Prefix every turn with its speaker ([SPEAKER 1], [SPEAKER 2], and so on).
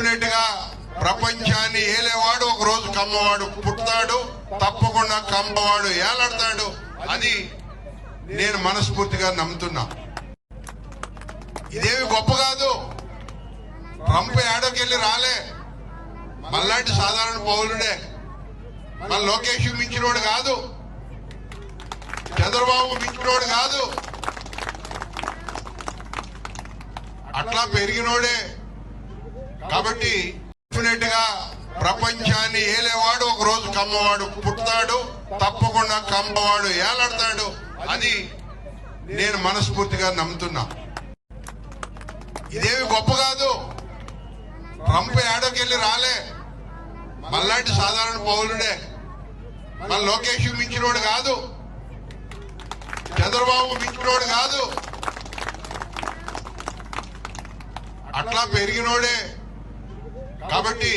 [SPEAKER 1] డెఫినెట్గా ప్రపంచాన్ని ఏలేవాడు ఒక రోజు కమ్మవాడు పుట్టుతాడు తప్పకుండా కమ్మవాడు ఏలాడతాడు అది నేను మనస్ఫూర్తిగా నమ్ముతున్నా. ఇదేమి గొప్ప కాదు. ట్రంప్ ఏడోకెళ్ళి రాలే. మళ్ళాంటి సాధారణ పౌరుడే. మన లోకేష్ మించినోడు కాదు. చంద్రబాబు మించినోడు కాదు. అట్లా పెరిగినోడే. కాబట్టి డెఫినెట్గా ప్రపంచాన్ని ఏలేవాడు ఒక రోజు కమ్మవాడు పుట్టుతాడు తప్పకుండా కమ్మవాడు ఏలాడతాడు అది నేను మనస్ఫూర్తిగా నమ్ముతున్నా. ఇదేమి గొప్ప కాదు. ట్రంప్ ఏడోకెళ్ళి రాలే. మళ్ళాంటి సాధారణ పౌరుడే. మన లోకేష్ మించినోడు కాదు. చంద్రబాబు మించినోడు కాదు. అట్లా పెరిగినోడే. కాబట్టి